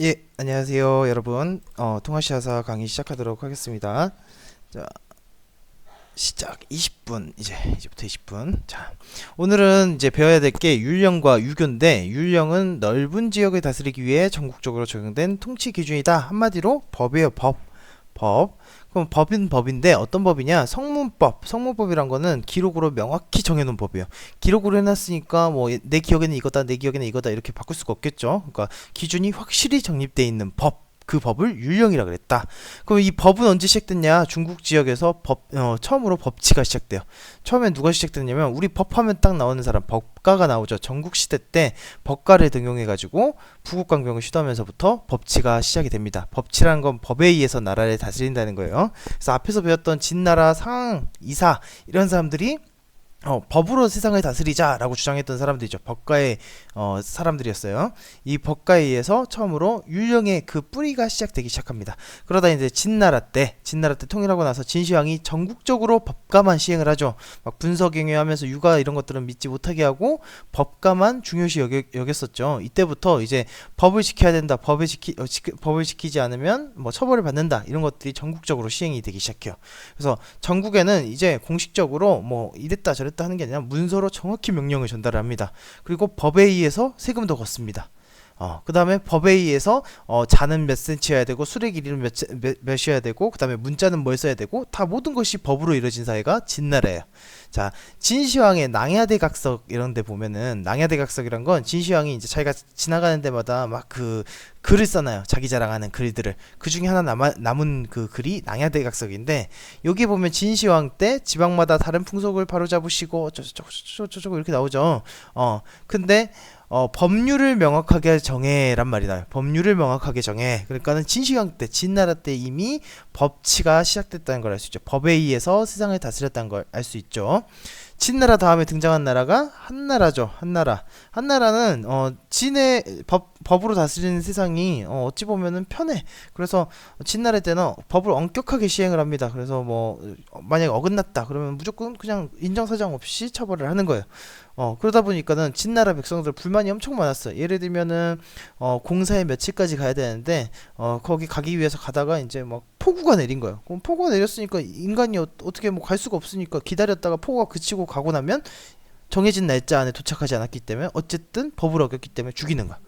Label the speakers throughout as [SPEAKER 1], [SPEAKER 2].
[SPEAKER 1] 예, 안녕하세요, 여러분. 어, 통화시야사 강의 시작하도록 하겠습니다. 자, 시작 20분 이제 이제부터 20분. 자, 오늘은 이제 배워야 될 게 율령과 유교인데 율령은 넓은 지역을 다스리기 위해 전국적으로 적용된 통치 기준이다. 한마디로 법이에요, 법. 법. 그럼 법인 법인데 어떤 법이냐? 성문법. 성문법이란 거는 기록으로 명확히 정해놓은 법이에요. 기록으로 해놨으니까 뭐 내 기억에는 이거다, 내 기억에는 이거다 이렇게 바꿀 수가 없겠죠. 그러니까 기준이 확실히 정립돼 있는 법. 그 법을 율령이라 그랬다. 그럼 이 법은 언제 시작됐냐? 중국 지역에서 법 어, 처음으로 법치가 시작돼요. 처음엔 누가 시작됐냐면 우리 법하면 딱 나오는 사람 법가가 나오죠. 전국 시대 때 법가를 등용해 가지고 부국강병을 시도하면서부터 법치가 시작이 됩니다. 법치라는 건 법에 의해서 나라를 다스린다는 거예요. 그래서 앞에서 배웠던 진나라 상 이사 이런 사람들이 어, 법으로 세상을 다스리자라고 주장했던 사람들이죠. 법가의 어, 사람들이었어요. 이 법가에 의해서 처음으로 율령의 그 뿌리가 시작되기 시작합니다. 그러다 이제 진나라 때, 진나라 때 통일하고 나서 진시황이 전국적으로 법가만 시행을 하죠. 막 분서경유하면서 육아 이런 것들은 믿지 못하게 하고 법가만 중요시 여겨, 여겼었죠. 이때부터 이제 법을 지켜야 된다, 법을 지키, 어, 지키 법을 지키지 않으면 뭐 처벌을 받는다 이런 것들이 전국적으로 시행이 되기 시작해요. 그래서 전국에는 이제 공식적으로 뭐 이랬다 저랬다 하는 게 아니라 문서로 정확히 명령을 전달을 합니다. 그리고 법에 의해 서 세금도 걷습니다. 어, 그 다음에 법에 의해서 어, 자는 몇 센치여야 되고 술의 길이는 몇, 몇, 몇이어야 되고 그 다음에 문자는 뭘 써야 되고 다 모든 것이 법으로 이루어진 사회가 진나라예요. 자 진시황의 낭야대각석 이런 데 보면은 낭야대각석이란 건 진시황이 이제 자기가 지나가는 데마다 막 그 글을 써놔요. 자기 자랑하는 글들을. 그 중에 하나 남아, 남은 그 글이 낭야대각석인데 여기 보면 진시황 때 지방마다 다른 풍속을 바로잡으시고 저저저저저 이렇게 나오죠. 어 근데 어, 법률을 명확하게 정해란 말이다. 법률을 명확하게 정해. 그러니까는 진시황 때, 진나라 때 이미 법치가 시작됐다는 걸 알 수 있죠. 법에 의해서 세상을 다스렸다는 걸 알 수 있죠. 진나라 다음에 등장한 나라가 한나라죠. 한나라. 한나라는 어, 진의 법, 법으로 다스리는 세상이 어, 어찌 보면은 편해. 그래서 진나라 때는 법을 엄격하게 시행을 합니다. 그래서 뭐 만약에 어긋났다 그러면 무조건 그냥 인정사정 없이 처벌을 하는 거예요. 어, 그러다 보니까는 진나라 백성들 불만이 엄청 많았어요. 예를 들면은 어, 공사에 며칠까지 가야 되는데 어, 거기 가기 위해서 가다가 이제 막 폭우가 내린 거예요. 그럼 폭우가 내렸으니까 인간이 어, 떻게 뭐 갈 수가 없으니까 기다렸다가 폭우가 그치고 가고 나면 정해진 날짜 안에 도착하지 않았기 때문에 어쨌든 법을 어겼기 때문에 죽이는 거야.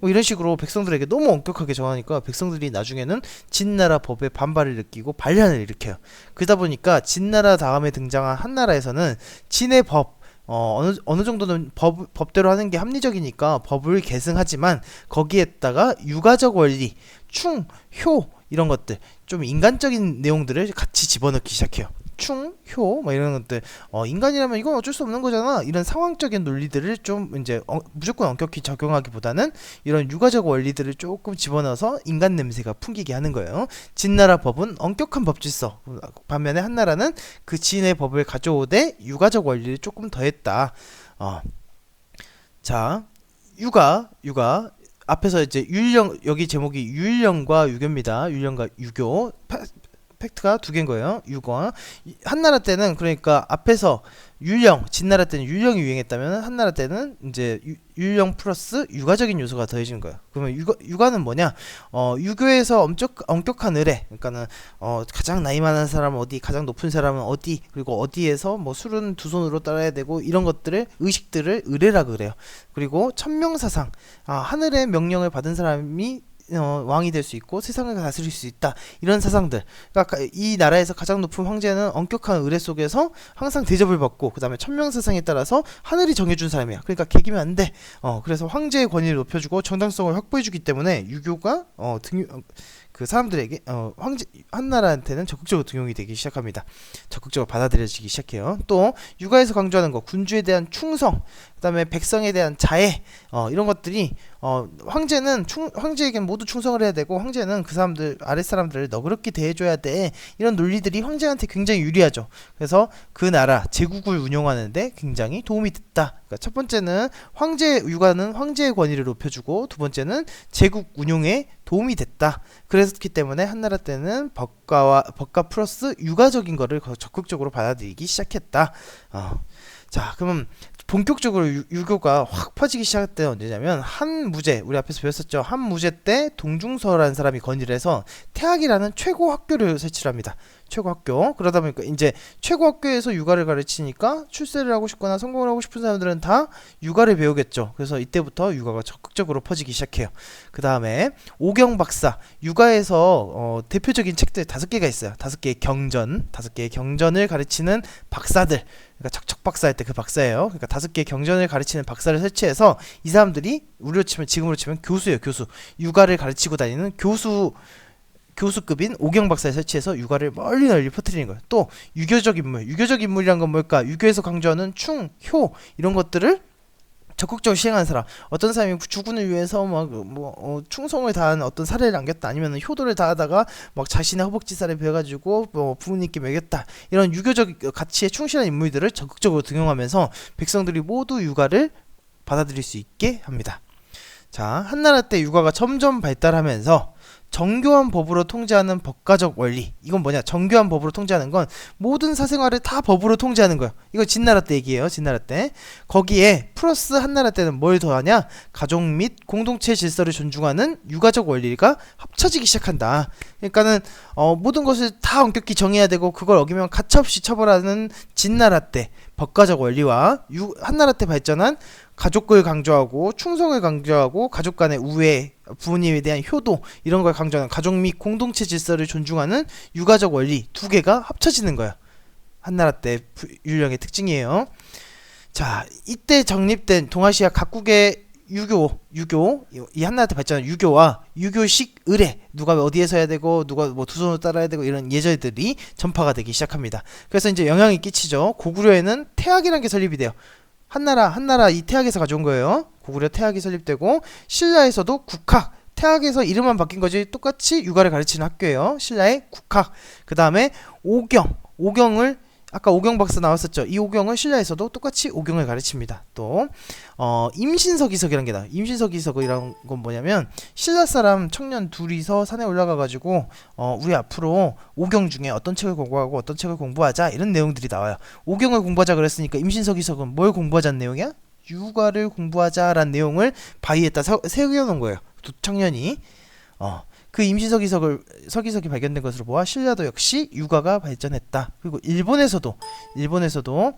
[SPEAKER 1] 뭐 이런 식으로 백성들에게 너무 엄격하게 정하니까 백성들이 나중에는 진나라 법에 반발을 느끼고 반란을 일으켜요. 그러다 보니까 진나라 다음에 등장한 한나라에서는 진의 법 어, 어느, 어느 정도는 법, 법대로 하는 게 합리적이니까 법을 계승하지만 거기에다가 유가적 원리, 충, 효 이런 것들 좀 인간적인 내용들을 같이 집어넣기 시작해요. 충, 효, 뭐 이런 것들 어, 인간이라면 이건 어쩔 수 없는 거잖아. 이런 상황적인 논리들을 좀 이제 어, 무조건 엄격히 적용하기보다는 이런 유가적 원리들을 조금 집어넣어서 인간 냄새가 풍기게 하는 거예요. 진나라 법은 엄격한 법질서. 반면에 한나라는 그 진의 법을 가져오되 유가적 원리를 조금 더했다. 어. 자, 유가, 유가. 앞에서 이제 율령 여기 제목이 율령과 유교입니다. 율령과 유교. 팩트가 두 개인 거예요. 유거. 한나라 때는 그러니까 앞에서 율령, 진나라 때는 율령이 유행했다면 한나라 때는 이제 유, 율령 플러스 유가적인 요소가 더해지는 거예요. 그러면 유가, 유가는 뭐냐? 어, 유교에서 엄격, 엄격한 의례. 그러니까는 어, 가장 나이 많은 사람은 어디, 가장 높은 사람은 어디, 그리고 어디에서 뭐 술은 두 손으로 따라야 되고 이런 것들을 의식들을 의례라 그래요. 그리고 천명사상. 아, 하늘의 명령을 받은 사람이 어, 왕이 될 수 있고 세상을 다스릴 수 있다. 이런 사상들. 그러니까 이 나라에서 가장 높은 황제는 엄격한 의례 속에서 항상 대접을 받고 그 다음에 천명 사상에 따라서 하늘이 정해준 사람이야. 그러니까 개기면 안돼. 어, 그래서 황제의 권위를 높여주고 정당성을 확보해주기 때문에 유교가 어, 등, 어, 그 사람들에게 어, 황제 한 나라한테는 적극적으로 등용이 되기 시작합니다. 적극적으로 받아들여지기 시작해요. 또 육아에서 강조하는 거 군주에 대한 충성, 그다음에 백성에 대한 자애 어, 이런 것들이 어, 황제는 충, 황제에겐 모두 충성을 해야 되고 황제는 그 사람들 아랫 사람들을 너그럽게 대해줘야 돼 이런 논리들이 황제한테 굉장히 유리하죠. 그래서 그 나라 제국을 운영하는데 굉장히 도움이 됐다. 그러니까 첫 번째는 황제 육아는 황제의 권위를 높여주고 두 번째는 제국 운용에 도움이 됐다. 그랬기 때문에 한나라 때는 법가와 법가 플러스 육아적인 거를 적극적으로 받아들이기 시작했다. 어. 자, 그럼 본격적으로 유, 유교가 확 퍼지기 시작할 때는 언제냐면 한 무제 우리 앞에서 배웠었죠. 한 무제 때 동중서라는 사람이 건의를 해서 태학이라는 최고 학교를 설치를 합니다. 최고 학교. 그러다 보니까 이제 최고 학교에서 육아를 가르치니까 출세를 하고 싶거나 성공을 하고 싶은 사람들은 다 육아를 배우겠죠. 그래서 이때부터 육아가 적극적으로 퍼지기 시작해요. 그 다음에 오경 박사 육아에서 어, 대표적인 책들 다섯 개가 있어요. 다섯 개의 경전, 다섯 개의 경전을 가르치는 박사들. 그러니까 척척 박사 할 때 그 박사예요. 그러니까 다섯 개의 경전을 가르치는 박사를 설치해서 이 사람들이 우리로 치면 지금으로 치면 교수예요. 교수. 육아를 가르치고 다니는 교수 교수급인 오경 박사를 설치해서 육아를 멀리 널리 퍼뜨리는 거예요. 또 유교적 인물, 유교적 인물이란 건 뭘까? 유교에서 강조하는 충, 효 이런 것들을 적극적으로 시행하는 사람. 어떤 사람이 주군을 위해서 막뭐 어, 충성을 다한 어떤 사례를 남겼다. 아니면 효도를 다하다가 막 자신의 허벅지살에 베어가지고 뭐 부모님께 먹였다. 이런 유교적 가치에 충실한 인물들을 적극적으로 등용하면서 백성들이 모두 육아를 받아들일 수 있게 합니다. 자, 한나라 때 육아가 점점 발달하면서 정교한 법으로 통제하는 법가적 원리. 이건 뭐냐? 정교한 법으로 통제하는 건 모든 사생활을 다 법으로 통제하는 거예요. 이거 진나라 때 얘기예요. 진나라 때. 거기에 플러스 한나라 때는 뭘 더하냐? 가족 및 공동체 질서를 존중하는 유가적 원리가 합쳐지기 시작한다. 그러니까는 어, 모든 것을 다 엄격히 정해야 되고 그걸 어기면 가차없이 처벌하는 진나라 때 법가적 원리와 유, 한나라 때 발전한 가족을 강조하고 충성을 강조하고 가족 간의 우애, 부모님에 대한 효도 이런 걸 강조하는 가족 및 공동체 질서를 존중하는 유가적 원리 두 개가 합쳐지는 거예요. 한나라 때 율령의 특징이에요. 자, 이때 정립된 동아시아 각국의 유교, 유교, 이 한나라 때 발전한 유교와 유교식 의례, 누가 어디에서 해야 되고, 누가 뭐 두 손으로 따라야 되고, 이런 예절들이 전파가 되기 시작합니다. 그래서 이제 영향이 끼치죠. 고구려에는 태학이라는 게 설립이 돼요. 한나라 한나라 이 태학에서 가져온 거예요. 고구려 태학이 설립되고 신라에서도 국학 태학에서 이름만 바뀐 거지 똑같이 육아를 가르치는 학교예요. 신라의 국학. 그 다음에 오경 오경을 아까 오경 박사 나왔었죠. 이 오경은 신라에서도 똑같이 오경을 가르칩니다. 또 어, 임신서기석이라는 게 나와요. 임신서기석이라는 건 뭐냐면 신라 사람 청년 둘이서 산에 올라가 가지고 어, 우리 앞으로 오경 중에 어떤 책을 공부하고 어떤 책을 공부하자 이런 내용들이 나와요. 오경을 공부하자 그랬으니까 임신서기석은 뭘 공부하자는 내용이야? 육아를 공부하자라는 내용을 바위에다 새겨 놓은 거예요. 두 청년이 어, 그 임시서기석을 서기석이 발견된 것으로 보아 신라도 역시 육아가 발전했다. 그리고 일본에서도 일본에서도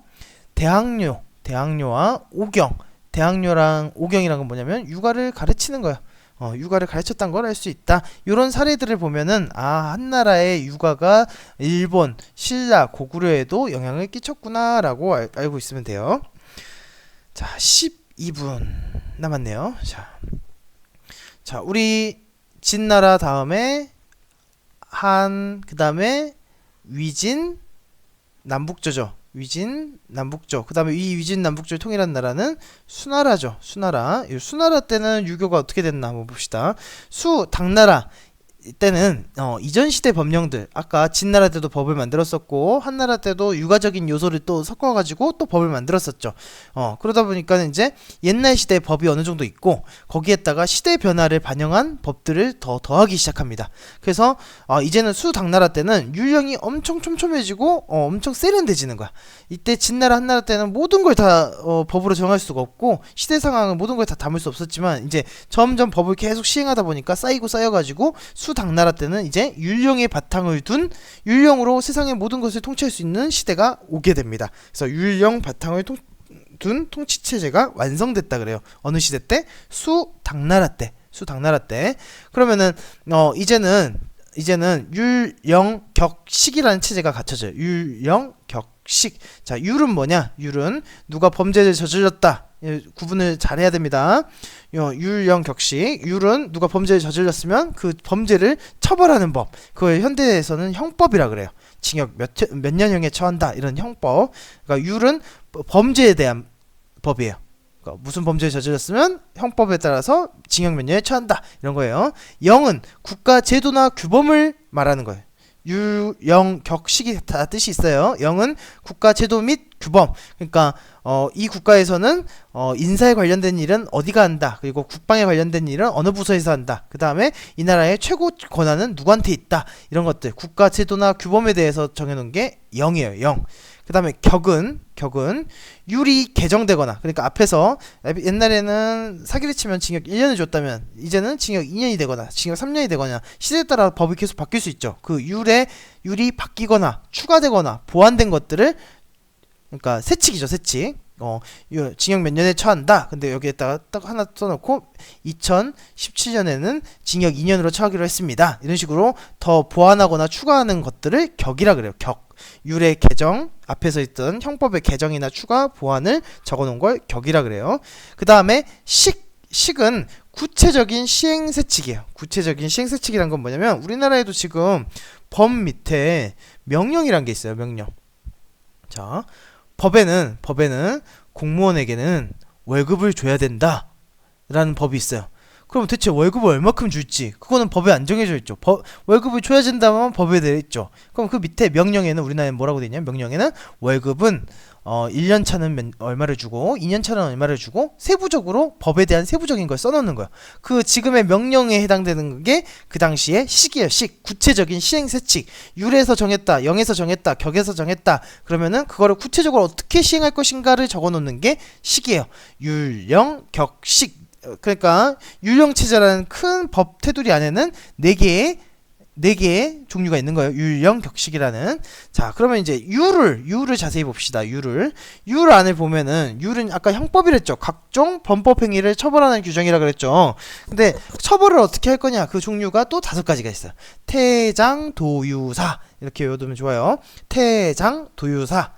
[SPEAKER 1] 대학료 대학료와 오경 대학료랑 오경이란 건 뭐냐면 육아를 가르치는 거야. 어, 육아를 가르쳤다는 걸 알 수 있다. 이런 사례들을 보면은 아 한나라의 육아가 일본, 신라, 고구려에도 영향을 끼쳤구나라고 알, 알고 있으면 돼요. 자, 12분 남았네요. 자, 자 우리 진나라 다음에 한 그다음에 위진 남북조죠. 위진 남북조. 그다음에 이 위진 남북조를 통일한 나라는 수나라죠. 수나라. 이 수나라 때는 유교가 어떻게 됐나 한번 봅시다. 수 당나라 때는 어, 이전 시대 법령들 아까 진나라 때도 법을 만들었었고 한나라 때도 육아적인 요소를 또 섞어가지고 또 법을 만들었었죠. 어, 그러다 보니까 이제 옛날 시대 법이 어느 정도 있고 거기에다가 시대 변화를 반영한 법들을 더 더하기 시작합니다. 그래서 어, 이제는 수당나라 때는 율령이 엄청 촘촘해지고 어, 엄청 세련돼지는 거야. 이때 진나라 한나라 때는 모든 걸다 어, 법으로 정할 수가 없고 시대 상황은 모든 걸 다 담을 수 없었지만 이제 점점 법을 계속 시행하다 보니까 쌓이고 쌓여가지고 수 수당나라 때는 이제 율령의 바탕을 둔 율령으로 세상의 모든 것을 통치할 수 있는 시대가 오게 됩니다. 그래서 율령 바탕을 통, 둔 통치 체제가 완성됐다 그래요. 어느 시대 때? 수당나라 때. 수당나라 때. 그러면은 어 이제는 이제는 율령 격식이라는 체제가 갖춰져요. 율령 격 식. 자, 율은 뭐냐? 율은 누가 범죄를 저질렀다. 예, 구분을 잘해야 됩니다. 율령 격식. 율은 누가 범죄를 저질렀으면 그 범죄를 처벌하는 법. 그걸 현대에서는 형법이라 그래요. 징역 몇, 몇 년형에 처한다. 이런 형법. 그러니까 율은 범죄에 대한 법이에요. 그러니까 무슨 범죄를 저질렀으면 형법에 따라서 징역 몇 년에 처한다. 이런 거예요. 영은 국가 제도나 규범을 말하는 거예요. 유영 격식이 다 뜻이 있어요. 영은 국가 제도 및 규범. 그러니까 어, 이 국가에서는 어, 인사에 관련된 일은 어디가 한다. 그리고 국방에 관련된 일은 어느 부서에서 한다. 그 다음에 이 나라의 최고 권한은 누구한테 있다. 이런 것들 국가 제도나 규범에 대해서 정해놓은 게 영이에요. 영. 그 그 다음에 격은 격은 율이 개정되거나 그러니까 앞에서 옛날에는 사기를 치면 징역 1년을 줬다면 이제는 징역 2년이 되거나 징역 3년이 되거나 시대에 따라 법이 계속 바뀔 수 있죠. 그 율의 율이 바뀌거나 추가되거나 보완된 것들을 그러니까 세칙이죠, 세칙. 어, 요 징역 몇 년에 처한다. 근데 여기에다가 딱 하나 써놓고 2017년에는 징역 2년으로 처하기로 했습니다. 이런 식으로 더 보완하거나 추가하는 것들을 격이라 그래요. 격. 율의 개정 앞에서 있던 형법의 개정이나 추가 보완을 적어놓은 걸 격이라 그래요. 그 다음에 식 식은 구체적인 시행세칙이에요. 구체적인 시행세칙이란 건 뭐냐면 우리나라에도 지금 법 밑에 명령이란 게 있어요. 명령. 자, 법에는 법에는 공무원에게는 월급을 줘야 된다라는 법이 있어요. 그럼 대체 월급을 얼마큼 줄지 그거는 법에 안 정해져 있죠. 법, 월급을 줘야 된다면 법에 되어 있죠. 그럼 그 밑에 명령에는 우리나라에 뭐라고 있냐면 명령에는 월급은 어 1년 차는 몇, 얼마를 주고 2년 차는 얼마를 주고 세부적으로 법에 대한 세부적인 걸 써놓는 거예요. 그 지금의 명령에 해당되는 게 그 당시에 식이에요. 식 구체적인 시행 세칙 율에서 정했다, 영에서 정했다, 격에서 정했다. 그러면은 그거를 구체적으로 어떻게 시행할 것인가를 적어놓는 게 식이에요. 율, 영, 격, 식 어, 그러니까 율령 체제라는 큰 법 테두리 안에는 네 개의 네 개의 종류가 있는 거예요. 율령 격식이라는. 자, 그러면 이제 율을 율을 자세히 봅시다. 율을 율 안에 보면은 율은 아까 형법이랬죠. 각종 범법 행위를 처벌하는 규정이라 그랬죠. 근데 처벌을 어떻게 할 거냐? 그 종류가 또 다섯 가지가 있어요. 태장, 도유사 이렇게 외워두면 좋아요. 태장, 도유사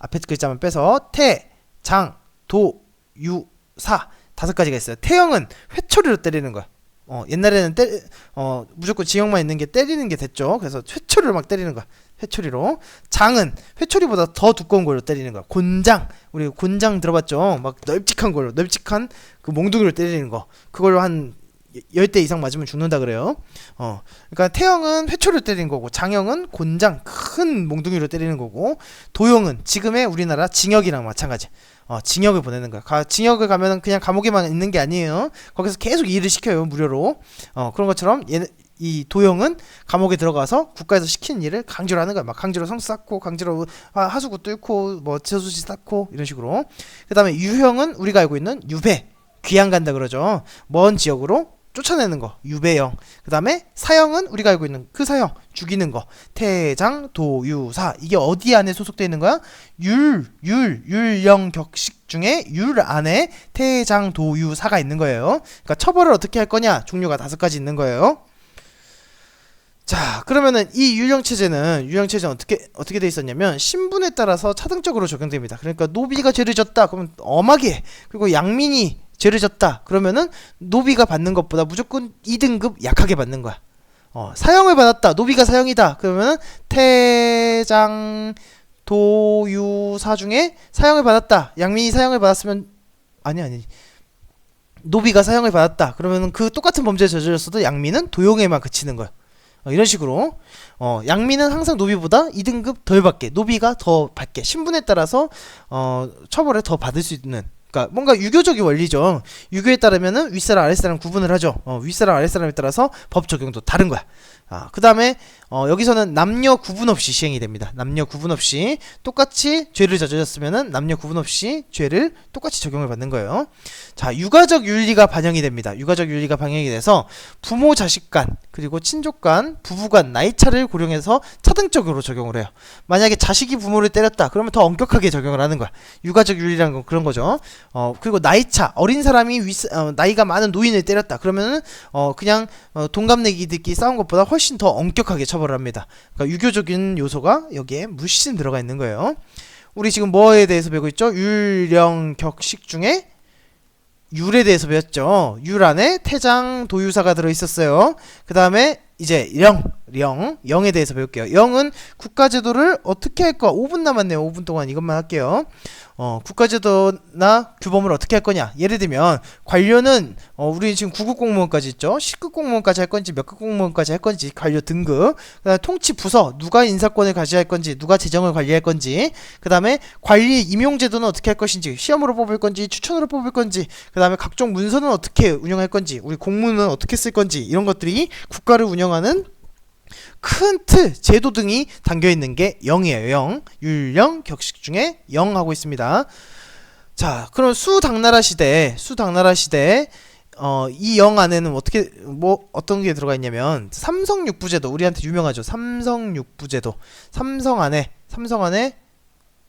[SPEAKER 1] 앞에 글자만 빼서 태, 장, 도, 유, 사 다섯 가지가 있어요. 태형은 회초리로 때리는 거야. 어, 옛날에는 때, 어, 무조건 지형만 있는 게 때리는 게 됐죠. 그래서 회초리로 막 때리는 거야. 회초리로. 장은 회초리보다 더 두꺼운 걸로 때리는 거야. 곤장. 우리 곤장 들어봤죠? 막 널찍한 걸로, 널찍한 그 몽둥이로 때리는 거. 그걸로 한 10대 이상 맞으면 죽는다 그래요. 어. 그러니까 태형은 회초리로 때리는 거고 장형은 곤장 큰 몽둥이로 때리는 거고 도형은 지금의 우리나라 징역이랑 마찬가지. 어, 징역을 보내는 거야. 가, 징역을 가면은 그냥 감옥에만 있는 게 아니에요. 거기서 계속 일을 시켜요, 무료로. 어, 그런 것처럼 얘, 이 도형은 감옥에 들어가서 국가에서 시키는 일을 강제로 하는 거야. 막 강제로 성 쌓고, 강제로 하, 수구 뚫고, 뭐 저수지 쌓고 이런 식으로. 그다음에 유형은 우리가 알고 있는 유배, 귀양 간다 그러죠. 먼 지역으로 쫓아내는 거 유배형. 그 다음에 사형은 우리가 알고 있는 그 사형 죽이는 거. 태장 도유사. 이게 어디 안에 소속되어 있는 거야? 율 율 율령 격식 중에 율 안에 태장 도유사가 있는 거예요. 그러니까 처벌을 어떻게 할 거냐? 종류가 다섯 가지 있는 거예요. 자 그러면은 이 유형 체제는 유형 체제는 어떻게 어떻게 돼 있었냐면 신분에 따라서 차등적으로 적용됩니다. 그러니까 노비가 죄를 졌다. 그러면 엄하게. 그리고 양민이 죄를 졌다. 그러면은 노비가 받는 것보다 무조건 2등급 약하게 받는 거야. 어, 사형을 받았다. 노비가 사형이다. 그러면은 태장 도유사 중에 사형을 받았다. 양민이 사형을 받았으면 아니 아니. 노비가 사형을 받았다. 그러면은 그 똑같은 범죄를 저질렀어도 양민은 도용에만 그치는 거야. 어, 이런 식으로 어, 양민은 항상 노비보다 2등급 덜 받게, 노비가 더 받게, 신분에 따라서 어, 처벌을 더 받을 수 있는 그러니까 뭔가 유교적인 원리죠. 유교에 따르면은 윗사람 아랫사람 구분을 하죠. 어, 윗사람 아랫사람에 따라서 법 적용도 다른 거야. 아, 그 다음에 어, 여기서는 남녀 구분 없이 시행이 됩니다. 남녀 구분 없이 똑같이 죄를 저질렀으면은 남녀 구분 없이 죄를 똑같이 적용을 받는 거예요. 자, 육아적 윤리가 반영이 됩니다. 육아적 윤리가 반영이 돼서 부모 자식 간 그리고 친족 간 부부 간 나이 차를 고려해서 차등적으로 적용을 해요. 만약에 자식이 부모를 때렸다. 그러면 더 엄격하게 적용을 하는 거야. 육아적 윤리라는 건 그런 거죠. 어, 그리고 나이 차 어린 사람이 윗, 어, 나이가 많은 노인을 때렸다. 그러면은 어, 그냥 어, 동갑내기들끼리 싸운 것보다 훨씬 더 엄격하게 처벌 을 합니다. 그러니까 유교적인 요소가 여기에 물씬 들어가 있는 거예요. 우리 지금 뭐에 대해서 배우고 있죠? 율령 격식 중에 율에 대해서 배웠죠. 율 안에 태장 도유사가 들어 있었어요. 그 다음에 이제 령, 령, 영에 대해서 배울게요. 영은 국가제도를 어떻게 할까? 5분 남았네요. 5분 동안 이것만 할게요. 어, 국가제도나 규범을 어떻게 할 거냐? 예를 들면 관료는 어, 우리 지금 9급 공무원까지 있죠. 10급 공무원까지 할 건지 몇 급 공무원까지 할 건지 관료 등급. 그다음에 통치 부서 누가 인사권을 가져야 할 건지 누가 재정을 관리할 건지. 그다음에 관리 임용 제도는 어떻게 할 것인지 시험으로 뽑을 건지 추천으로 뽑을 건지. 그다음에 각종 문서는 어떻게 운영할 건지 우리 공문은 어떻게 쓸 건지 이런 것들이 국가를 운영 하는 큰 틀, 제도 등이 담겨 있는 게 0이에요. 0. 율령, 격식 중에 0 하고 있습니다. 자, 그럼 수당나라 시대, 수당나라 시대 어, 이 영 안에는 어떻게 뭐 어떤 게 들어가 있냐면 삼성 육부제도 우리한테 유명하죠. 삼성 육부제도. 삼성 안에 삼성 안에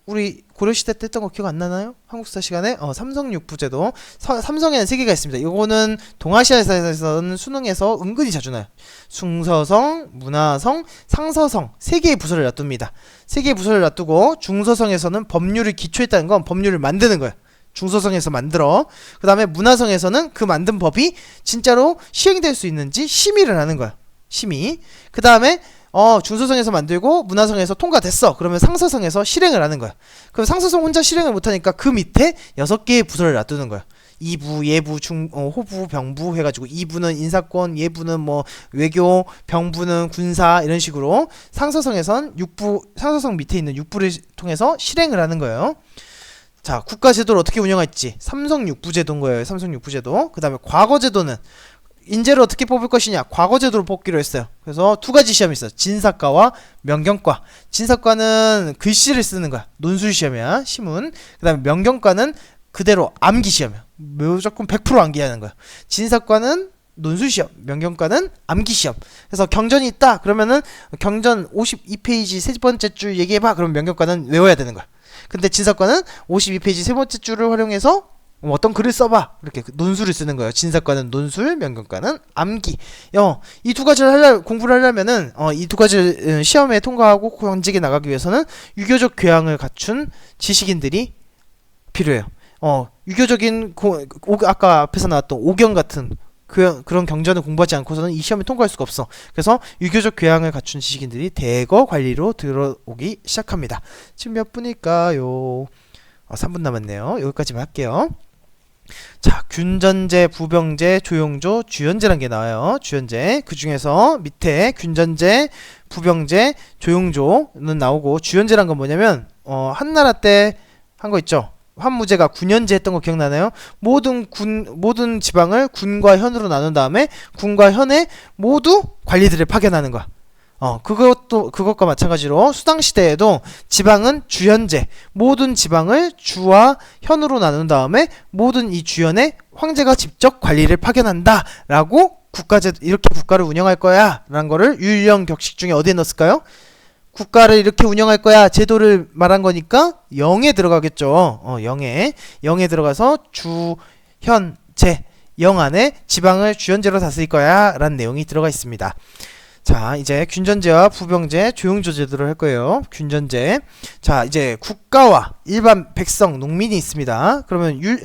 [SPEAKER 1] 우리 고려 시대 때 했던 거 기억 안 나나요? 한국사 시간에 어, 삼성 육부제도 서- 삼성에는 세 개가 있습니다. 이거는 동아시아에서는 수능에서 은근히 자주 나요. 숭서성, 문화성, 상서성 세 개의 부서를 놔둡니다. 세 개의 부서를 놔두고 중서성에서는 법률을 기초했다는 건 법률을 만드는 거예요. 중서성에서 만들어. 그 다음에 문화성에서는 그 만든 법이 진짜로 시행될 수 있는지 심의를 하는 거야. 심의. 그 다음에 어 중서성에서 만들고 문화성에서 통과됐어. 그러면 상서성에서 실행을 하는 거야. 그럼 상서성 혼자 실행을 못하니까 그 밑에 여섯 개의 부서를 놔두는 거야. 이부, 예부, 중, 어, 호부, 병부 해가지고 이부는 인사권, 예부는 뭐 외교, 병부는 군사 이런 식으로 상서성에선 육부, 상서성 밑에 있는 육부를 통해서 실행을 하는 거예요. 자, 국가 제도를 어떻게 운영할지 삼성 육부 제도인 거예요. 삼성 육부 제도. 그다음에 과거 제도는 인재를 어떻게 뽑을 것이냐 과거 제도로 뽑기로 했어요. 그래서 두 가지 시험이 있어요. 진사과와 명경과. 진사과는 글씨를 쓰는 거야. 논술 시험이야. 시문. 그 다음에 명경과는 그대로 암기 시험이야. 무조건 100% 암기하는 거야. 진사과는 논술 시험, 명경과는 암기 시험. 그래서 경전이 있다. 그러면은 경전 52페이지 세 번째 줄 얘기해 봐. 그럼 명경과는 외워야 되는 거야. 근데 진사과는 52페이지 세 번째 줄을 활용해서 뭐 어떤 글을 써봐 이렇게 그 논술을 쓰는 거예요. 진사과는 논술, 명경과는 암기. 어, 이두 가지를 하려 공부를 하려면은 어, 이 두 가지 시험에 통과하고 현직에 나가기 위해서는 유교적 교양을 갖춘 지식인들이 필요해요. 어, 유교적인 고, 오, 아까 앞에서 나왔던 오경 같은 그, 그런 경전을 공부하지 않고서는 이 시험에 통과할 수가 없어. 그래서 유교적 교양을 갖춘 지식인들이 대거 관리로 들어오기 시작합니다. 지금 몇 분일까요? 어, 3분 남았네요. 여기까지만 할게요. 자, 균전제, 부병제, 조용조, 주연제란 게 나와요. 주연제. 그 중에서 밑에 균전제, 부병제, 조용조는 나오고 주연제란 건 뭐냐면 어, 한나라 때 한 거 있죠. 환무제가 군연제 했던 거 기억나나요? 모든 군 모든 지방을 군과 현으로 나눈 다음에 군과 현에 모두 관리들을 파견하는 거야. 어, 그것도 그것과 마찬가지로 수당 시대에도 지방은 주현제 모든 지방을 주와 현으로 나눈 다음에 모든 이 주현에 황제가 직접 관리를 파견한다 라고 국가제 이렇게 국가를 운영할 거야 라는 거를 율령 격식 중에 어디에 넣었을까요? 국가를 이렇게 운영할 거야 제도를 말한 거니까 영에 들어가겠죠. 어, 영에 영에 들어가서 주 현 제 영 안에 지방을 주현제로 다스릴 거야 라는 내용이 들어가 있습니다. 자, 이제 균전제와 부병제, 조용조 제도를 할 거예요. 균전제. 자, 이제 국가와 일반 백성, 농민이 있습니다. 그러면 율,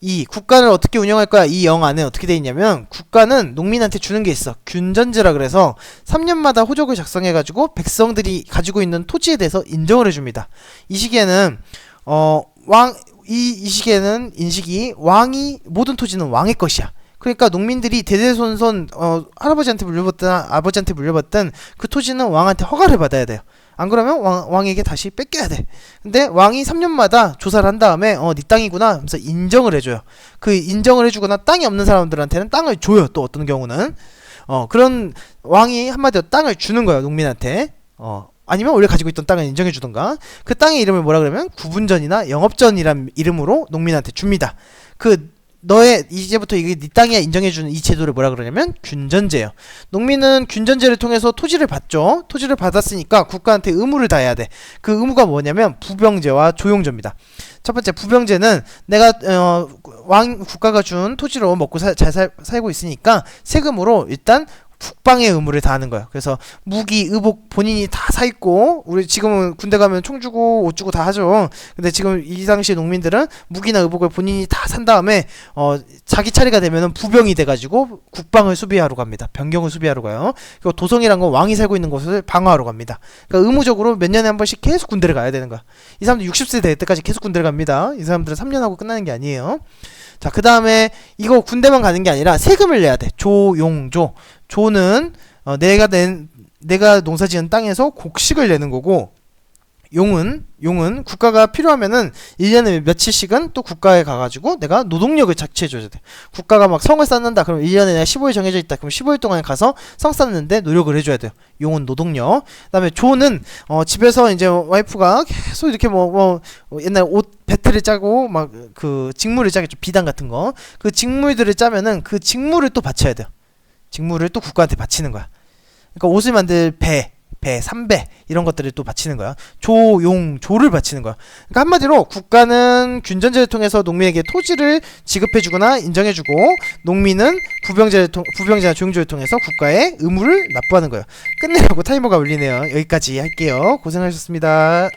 [SPEAKER 1] 이 국가를 어떻게 운영할 거야? 이 영 안에 어떻게 돼 있냐면 국가는 농민한테 주는 게 있어. 균전제라 그래서 3년마다 호적을 작성해 가지고 백성들이 가지고 있는 토지에 대해서 인정을 해 줍니다. 이 시기에는 어, 왕 이, 이 시기에는 인식이 왕이 모든 토지는 왕의 것이야. 그러니까 농민들이 대대손손 어, 할아버지한테 물려받든 아버지한테 물려받든 그 토지는 왕한테 허가를 받아야 돼요. 안 그러면 왕, 왕에게 다시 뺏겨야 돼. 근데 왕이 3년마다 조사를 한 다음에 어, 네 땅이구나 하면서 인정을 해줘요. 그 인정을 해주거나 땅이 없는 사람들한테는 땅을 줘요. 또 어떤 경우는 어 그런 왕이 한마디로 땅을 주는 거예요. 농민한테. 어 아니면 원래 가지고 있던 땅을 인정해 주던가 그 땅의 이름을 뭐라 그러면 구분전이나 영업전이란 이름으로 농민한테 줍니다. 그 너의 이제부터 이게 네 땅이야 인정해주는 이 제도를 뭐라 그러냐면 균전제예요. 농민은 균전제를 통해서 토지를 받죠. 토지를 받았으니까 국가한테 의무를 다해야 돼. 그 의무가 뭐냐면 부병제와 조용제입니다. 첫 번째 부병제는 내가 어, 왕 국가가 준 토지로 먹고 사, 잘 살, 살고 있으니까 세금으로 일단 국방의 의무를 다하는 거예요. 그래서 무기, 의복 본인이 다사 입고 우리 지금은 군대 가면 총 주고 옷 주고 다 하죠. 근데 지금 이 당시 농민들은 무기나 의복을 본인이 다 산 다음에 어 자기 차례가 되면은 부병이 돼 가지고 국방을 수비하러 갑니다. 변경을 수비하러 가요. 그리고 도성이란 건 왕이 살고 있는 곳을 방어하러 갑니다. 그러니까 의무적으로 몇 년에 한 번씩 계속 군대를 가야 되는 거야. 이 사람들 60세 될 때까지 계속 군대를 갑니다. 이 사람들은 3년 하고 끝나는 게 아니에요. 자, 그 다음에 이거 군대만 가는 게 아니라 세금을 내야 돼. 조용조. 조는 어, 내가 낸 내가 농사 지은 땅에서 곡식을 내는 거고 용은 용은 국가가 필요하면은 1년에 며칠씩은 또 국가에 가가지고 내가 노동력을 착취해줘야 돼. 국가가 막 성을 쌓는다. 그럼 1년에 내가 15일 정해져 있다. 그럼 15일 동안 가서 성 쌓는데 노력을 해줘야 돼요. 용은 노동력. 그다음에 조는 어, 집에서 이제 와이프가 계속 이렇게 뭐, 뭐 어, 옛날 옷 배틀을 짜고 막 그 직물을 짜겠죠. 비단 같은 거. 그 직물들을 짜면은 그 직물을 또 바쳐야 돼요. 직물을 또 국가한테 바치는 거야. 그러니까 옷을 만들 배, 배, 삼배 이런 것들을 또 바치는 거야. 조, 용, 조를 바치는 거야. 그러니까 한마디로 국가는 균전제를 통해서 농민에게 토지를 지급해주거나 인정해주고 농민은 부병제를 통, 부병제나 조용조를 통해서 국가에 의무를 납부하는 거예요. 끝내라고 타이머가 울리네요. 여기까지 할게요. 고생하셨습니다.